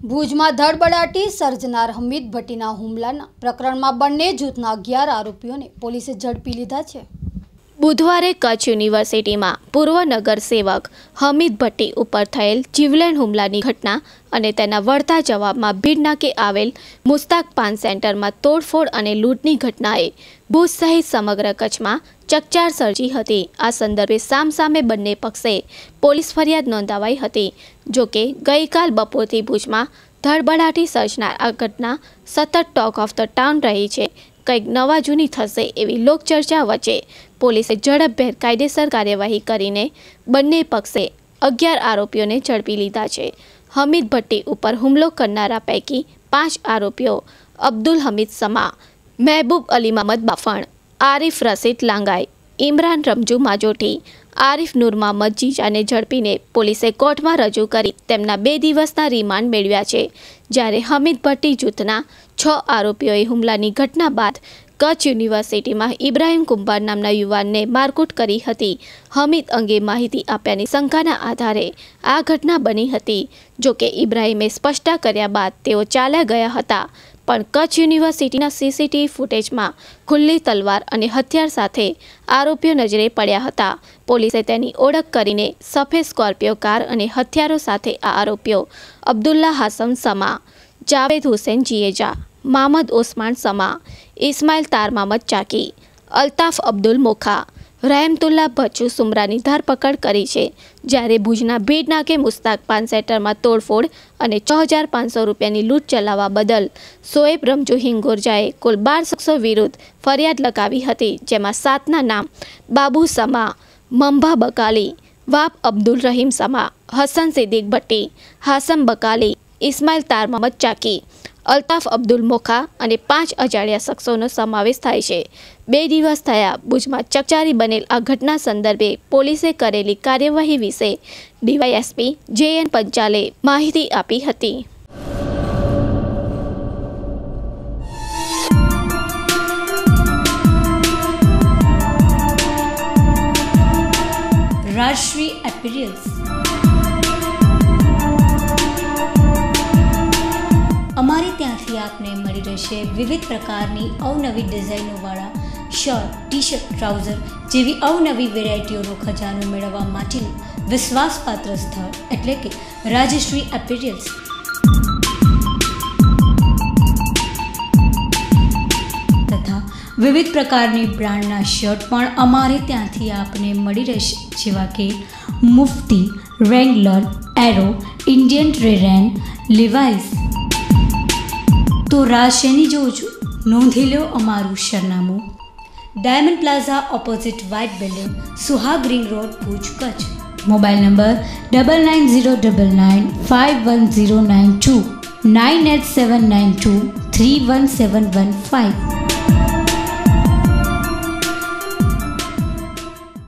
ભુજમાં ધડબડાટી સર્જનાર હમીદ ભટ્ટીના હુમલાના પ્રકરણમાં બંને જૂથના અગિયાર આરોપીઓને પોલીસે ઝડપી લીધા છે. બુધવારે કચ્છ યુનિવર્સિટીમાં પૂર્વ નગર સેવક હમીદ ભટ્ટી ઉપર થયેલ જીવલેણ હુમલાની ઘટના અને તેના વળતા જવાબમાં ભીડનાકે આવેલ મુસ્તાક પાન સેન્ટરમાં તોડફોડ અને લૂંટની ઘટનાએ ભુજ સહિત સમગ્ર કચ્છમાં ચકચાર સર્જી હતી. આ સંદર્ભે સામસામે બંને પક્ષે પોલીસ ફરિયાદ નોંધાવાઈ હતી જોકે ગઈકાલ બપોરથી ભુજમાં ધડબડાટી સર્જનાર આ ઘટના સતત ટોક ઓફ ધ ટાઉન રહી છે. કંઈક નવા જૂની થશે એવી લોકચર્ચા વચ્ચે પોલીસે ઝડપભેર કાયદેસર કાર્યવાહી કરીને બંને પક્ષે અગિયાર આરોપીઓને ઝડપી લીધા છે. હમીદ ભટ્ટી ઉપર હુમલો કરનારા પૈકી પાંચ આરોપીઓ અબ્દુલ હમીદ સમા, મહેબૂબ અલી મહમદ બાફણ, આરિફ રસીદ લાંગાઈ, ઇમરાન રમજુ માજોઠી, આરિફ નૂર મહમદ જીજાને ઝડપીને પોલીસે કોર્ટમાં રજૂ કરી તેમના બે દિવસના રિમાન્ડ મેળવ્યા છે. જ્યારે હમીદ ભટ્ટી જૂથના છ આરોપીઓએ હુમલાની ઘટના બાદ કચ્છ યુનિવર્સિટીમાં ઇબ્રાહિમ કુંભાર નામના યુવાનને મારકૂટ કરી હતી. હમીદ અંગે માહિતી આપ્યાની શંકાના આધારે આ ઘટના બની હતી. જોકે ઇબ્રાહિમે સ્પષ્ટતા કર્યા બાદ તેઓ ચાલ્યા ગયા હતા. પણ કચ્છ યુનિવર્સિટીના સીસીટીવી ફૂટેજમાં ખુલ્લી તલવાર અને હથિયાર સાથે આરોપીઓ નજરે પડ્યા હતા. પોલીસે તેની ઓળખ કરીને સફેદ સ્કોર્પિયો કાર અને હથિયારો સાથે આ આરોપીઓ અબ્દુલ્લા હાસમ સમા, જાવેદ હુસેન જીએજા મામદ ઓસમાન સમા ઇસ્માઇલ તાર મામદ ચાકી, અલ્તાફ અબ્દુલ મોખા, રહેમતુલ્લા ભચ્ચુ સુમરાની ધરપકડ કરી છે, જ્યારે ભુજના ભીડ નાકે મુસ્તાક પાન સેન્ટરમાં તોડફોડ અને છ હજાર પાંચસો રૂપિયાની લૂંટ ચલાવવા બદલ સોએબ રમજુ હિંગોરજાએ કુલ બાર શખ્સો વિરુદ્ધ ફરિયાદ લગાવી હતી, જેમાં સાતના નામ બાબુ સમા મંભા બકાલી, વાપ અબ્દુલ રહીમ સમા, હસન સિદ્દીક ભટ્ટી હાસમ બકાલી ઇસ્માઇલ તાર મહમદ ચાકી અલ્તાફ અબ્દુલ મોખા અને પાંચ અજાણ્યા શખ્સોનો સમાવેશ થાય છે. બે દિવસ થયા ભુજમાં ચકચારી બનેલ આ ઘટના સંદર્ભે પોલીસે કરેલી કાર્યવાહી વિશે ડીવાયએસપી જે એન પંચાલે માહિતી આપી હતી. રાજશ્રી એપિરિયલ્સ અમારે ત્યાંથી આપને મળી રહેશે વિવિધ પ્રકારની અવનવી ડિઝાઇનોવાળા શર્ટ ટી શર્ટ ટ્રાઉઝર જેવી અવનવી વેરાયટીઓનો ખજાનો મેળવવા માટેનું વિશ્વાસપાત્ર સ્થળ, એટલે કે રાજશ્રી એપિરિયલ્સ. તથા વિવિધ પ્રકારની બ્રાન્ડના શર્ટ પણ અમારે ત્યાંથી આપને મળી રહેશે, જેવા કે મુફ્તી, રેંગલર, એરો, ઇન્ડિયન ટ્રેરેન લિવાઇસ તો રાશેની છું? નોંધી લો અમારું સરનામું. Diamond plaza opposite white building Suhag ring road, Bhuj, Kutch. Mobile number double nine zero double nine five one zero nine two nine eight seven nine two three one seven one five